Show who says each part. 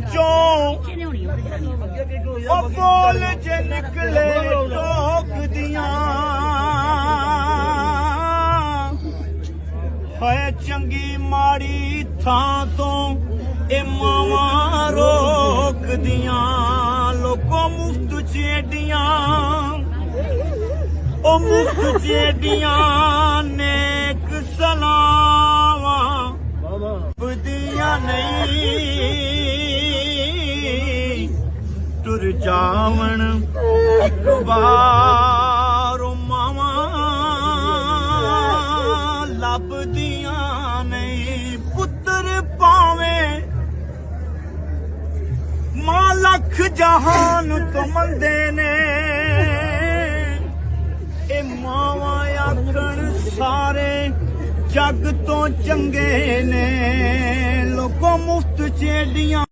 Speaker 1: ਚੋਂ ਉਹ ਬੋਲ ਜੇ ਨਿਕਲੇ ਟੋਕਦੀਆਂ ਹੈ ਚੰਗੀ ਮਾੜੀ ਥਾਂ ਤੋਂ ਇਹ ਮਾਵਾਂ ਰੋਕਦੀਆਂ ਲੋਕੋ ਮੁਫਤ ਚੇਡੀਆਂ। ਉਹ ਮੁਫਤ ਚੇਡੀਆਂ ਨੇਕ ਸਲਾਵਾਂ। ਬੁੱਧੀਆਂ ਨਹੀਂ ਤੁਰ ਜਾਵਣ ਇੱਕ ਵਾਰ ਮਾਵਾਂ ਲੱਭਦੀਆਂ ਨਹੀਂ। ਪੁੱਤਰ ਪਾਵੇਂ ਮਾਂ ਲੱਖ ਜਹਾਨ ਤੋਂ ਮੰਦੇ ਨੇ, ਇਹ ਮਾਵਾਂ ਆਖਣ ਸਾਰੇ ਜੱਗ ਤੋਂ ਚੰਗੇ ਨੇ। ਲੋਕੋ ਮੁਫਤ ਚੇਡੀਆਂ